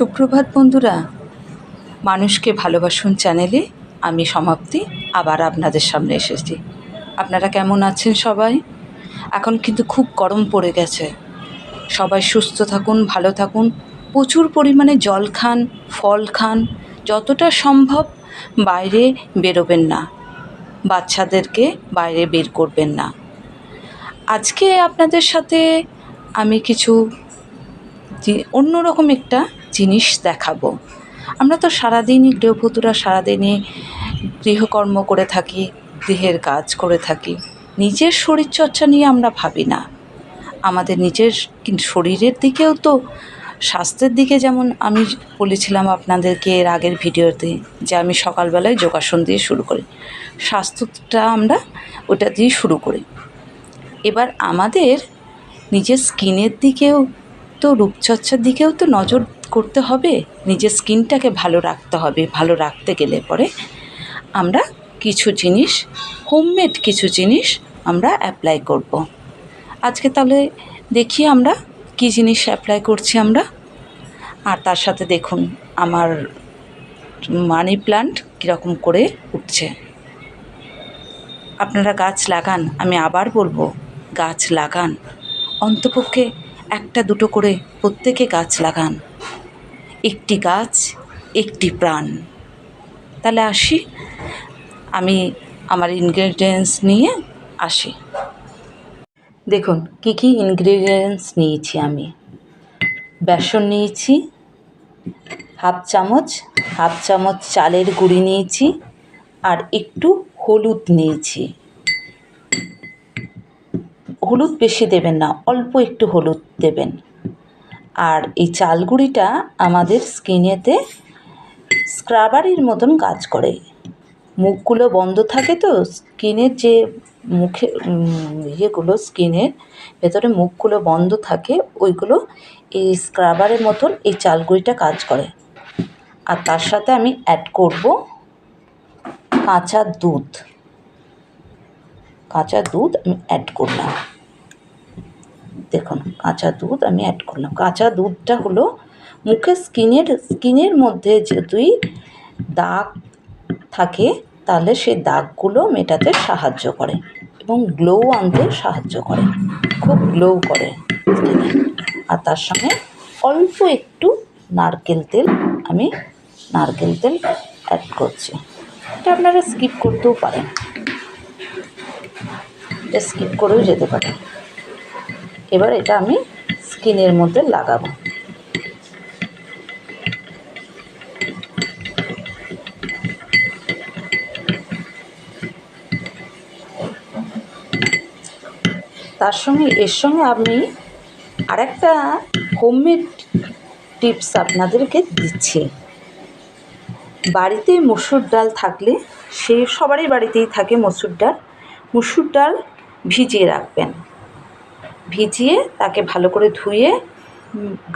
সুপ্রভাত বন্ধুরা। মানুষকে ভালোবাসুন চ্যানেলে আমি সমাপ্তি, আবার আপনাদের সামনে এসেছি। আপনারা কেমন আছেন সবাই? এখন কিন্তু খুব গরম পড়ে গেছে। সবাই সুস্থ থাকুন, ভালো থাকুন। প্রচুর পরিমাণে জল খান, ফল খান। যতটা সম্ভব বাইরে বেরোবেন না। বাচ্চাদেরকে বাইরে বের করবেন না। আজকে আপনাদের সাথে আমি কিছু অন্যরকম একটা জিনিস দেখাবো। আমরা তো সারাদিনই গৃহবধূরা সারাদিনই গৃহকর্ম করে থাকি, গৃহের কাজ করে থাকি। নিজের শরীরচর্চা নিয়ে আমরা ভাবি না। আমাদের নিজের শরীরের দিকেও তো স্বাস্থ্যের দিকে যেমন আমি বলেছিলাম আপনাদেরকে এর আগের ভিডিওতে যে আমি সকালবেলায় যোগাসন দিয়ে শুরু করি। স্বাস্থ্যটা আমরা ওটা দিয়ে শুরু করি। এবার আমাদের নিজের স্কিনের দিকেও তো রূপচর্চার দিকেও তো নজর করতে হবে। নিজের স্কিনটাকে ভালো রাখতে হবে, ভালো রাখতে গেলে পরে আমরা কিছু জিনিস, হোমমেড কিছু জিনিস আমরা অ্যাপ্লাই করব। আজকে তাহলে দেখি আমরা কি জিনিস অ্যাপ্লাই করছি আমরা। আর তার সাথে দেখুন আমার মানি প্লান্ট কীরকম করে উঠছে। আপনারা গাছ লাগান, আমি আবার বলব, গাছ লাগান। অন্তপক্ষে একটা দুটো করে প্রত্যেকে গাছ লাগান। একটি গাছ, একটি প্রাণ। তাহলে আসি। আমি আমার ইনগ্রেডিয়েন্টস নিয়ে আসি। দেখুন, কী কী ইনগ্রেডিয়েন্টস নিয়েছি আমি? বেসন নিয়েছি, হাফ চামচ হাফ চামচ চালের গুঁড়ি নিয়েছি, আর একটু হলুদ নিয়েছি। হলুদ বেশি দেবেন না, অল্প একটু হলুদ দেবেন। আর এই চাল গুঁড়িটা আমাদের স্কিনেতে স্ক্রাবারের মতন কাজ করে। মুখগুলো বন্ধ থাকে তো স্কিনের যে মুখে ইয়েগুলো স্কিনের ভেতরে মুখগুলো বন্ধ থাকে, ওইগুলো এই স্ক্রাবারের মতন এই চালগুড়িটা কাজ করে। আর তার সাথে আমি অ্যাড করব কাঁচা দুধ। কাঁচা দুধ আমি অ্যাড করলাম। দেখুন, কাঁচা দুধ আমি অ্যাড করলাম। কাঁচা দুধটা হলো মুখের স্কিনের স্কিনের মধ্যে যদি দাগ থাকে, তাহলে সেই দাগগুলো মেটাতে সাহায্য করে এবং গ্লো আনতে সাহায্য করে। খুব গ্লো করে আর তার সঙ্গে অল্প একটু নারকেল তেল আমি নারকেল তেল অ্যাড করছি। এটা আপনারা স্কিপ করতেও পারেন। এটা স্কিপ করেও যেতে পারেন। এবার এটা আমি স্কিনের মধ্যে লাগাবো। তার সঙ্গে, এর সঙ্গে আমি আরেকটা হোমমেড টিপস আপনাদেরকে দিচ্ছি। বাড়িতে মসুর ডাল থাকলে, সে সবারই বাড়িতেই থাকে মসুর ডাল। মসুর ডাল ভিজিয়ে রাখবেন। ভিজিয়ে তাকে ভালো করে ধুয়ে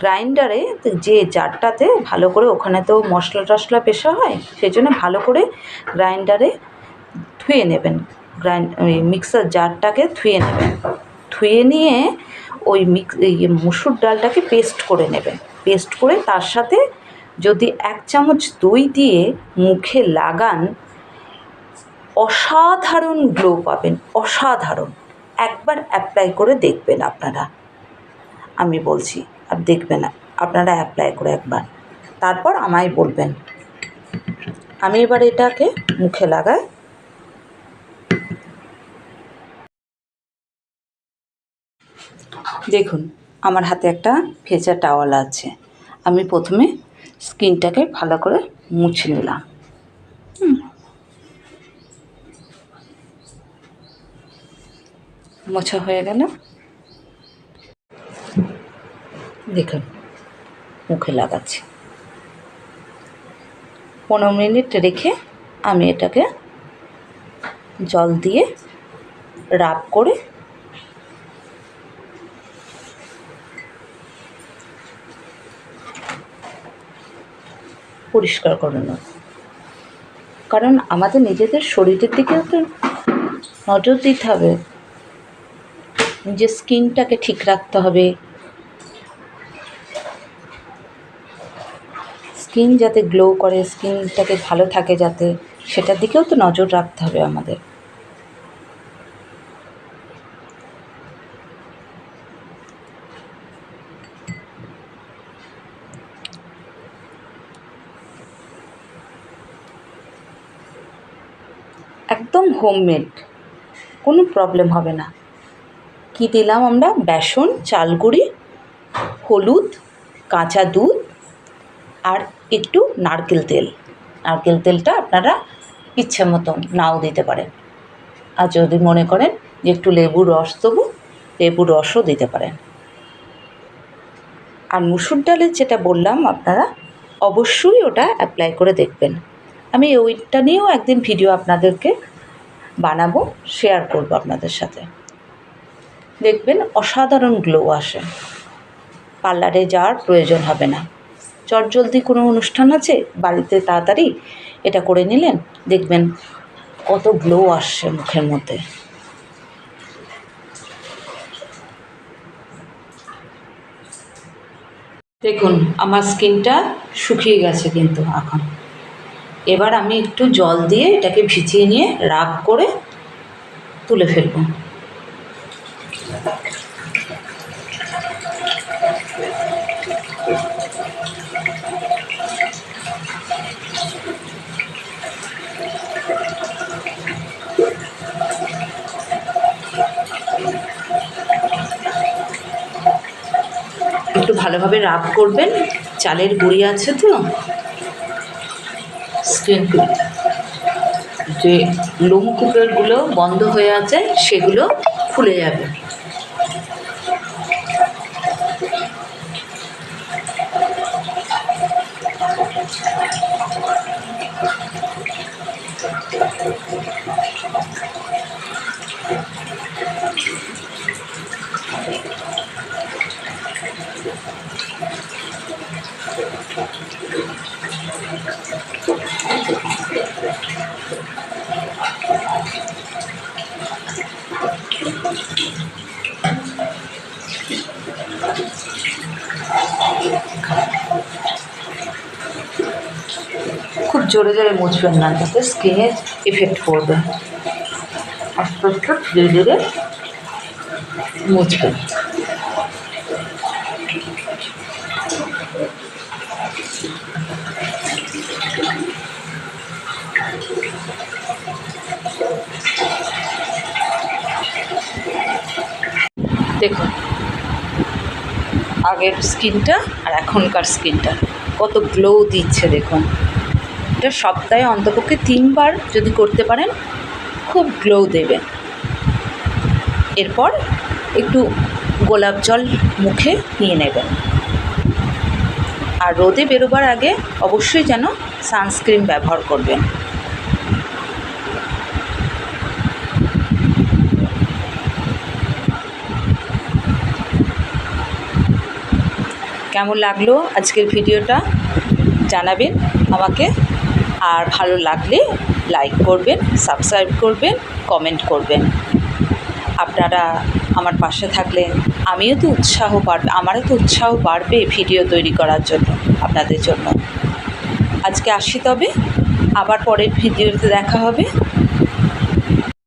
গ্রাইন্ডারে যে জারটাতে ভালো করে ওখানে তো মশলা টশলা পেশা হয় সেই জন্য ভালো করে গ্রাইন্ডারে ধুয়ে নেবেন। গ্রাইন্ড, ওই মিক্সার জারটাকে ধুয়ে নেবেন। ধুয়ে নিয়ে ওই মিক্স মুসুর ডালটাকে পেস্ট করে নেবেন। পেস্ট করে তার সাথে যদি এক চামচ দই দিয়ে মুখে লাগান, অসাধারণ গ্লো পাবেন, অসাধারণ। একবার অ্যাপ্লাই করে দেখবেন আপনারা। আমি বলছি, আর দেখবেন আপনারা অ্যাপ্লাই করে একবার। তারপর আমায় বলবেন। আমি এবার এটাকে মুখে লাগাই। দেখুন, আমার হাতে একটা ভেজা টাওয়াল আছে। আমি প্রথমে স্কিনটাকে ভালো করে মুছে নিলাম। মোছা হয়ে গেল। দেখুন, মুখে লাগাচ্ছি। পনেরো মিনিট রেখে আমি এটাকে জল দিয়ে রাব করে পরিষ্কার করে নেব। কারণ আমাদের নিজেদের শরীরের দিকেও তো নজর দিতে হবে। নিজের স্কিনটাকে ঠিক রাখতে হবে। স্কিন যাতে গ্লো করে, স্কিনটাকে ভালো থাকে যাতে, সেটার দিকেও তো নজর রাখতে হবে আমাদের। একদম হোমমেড, কোনো প্রবলেম হবে না। কী দিলাম আমরা? বেসন, চালগুড়ি, হলুদ, কাঁচা দুধ আর একটু নারকেল তেল। নারকেল তেলটা আপনারা ইচ্ছে মতো নাও দিতে পারেন। আর যদি মনে করেন যে একটু লেবুর রস দেবো লেবুর রসও দিতে পারেন। আর মুসুর ডালের যেটা বললাম আপনারা, অবশ্যই ওটা অ্যাপ্লাই করে দেখবেন। আমি ওইটা নিয়েও একদিন ভিডিও আপনাদেরকে বানাবো শেয়ার করব আপনাদের সাথে। দেখবেন অসাধারণ গ্লো আসে। পার্লারে যাওয়ার প্রয়োজন হবে না। চটজলদি কোনো অনুষ্ঠান আছে? বাড়িতে তাড়াতাড়ি এটা করে নিলেন, দেখবেন কত গ্লো আসছে মুখের মধ্যে। দেখুন, আমার স্কিনটা শুকিয়ে গেছে কিন্তু এখন। এবার আমি একটু জল দিয়ে এটাকে ভিজিয়ে নিয়ে রাগ করে তুলে ফেলব একটু ভালোভাবে রাব করবেন। চালের গুঁড়ি আছে তো? স্ক্রিন যে লোমকূপেরগুলো বন্ধ হয়ে আছে, সেগুলো খুলে যাবে। খুব জোরে জোরে মুছবেন না যাতে স্কিনে এফেক্ট পড়বে আস্তে আস্তে ধীরে ধীরে মুছবেন দেখুন, আগের স্কিনটা আর এখনকার স্কিনটা। কত গ্লো দিচ্ছে দেখুন। এটা সপ্তাহে অন্তপক্ষে তিনবার যদি করতে পারেন, খুব গ্লো দেবে। এরপর একটু গোলাপ জল মুখে নিয়ে নেবেন। আর রোদে বেরোবার আগে অবশ্যই যেন সানস্ক্রিন ব্যবহার করবেন। কেমন লাগল আজকের ভিডিওটা? জানাবেন আমাকে। আর ভালো লাগলে লাইক করবেন, সাবস্ক্রাইব করবেন, কমেন্ট করবেন। আপনারা আমার পাশে থাকলে আমিও তো উৎসাহ বাড়বে আমারও তো উৎসাহ বাড়বে ভিডিও তৈরি করার জন্য আপনাদের জন্য। আজকে আসি তবে, আবার পরের ভিডিওতে দেখা হবে।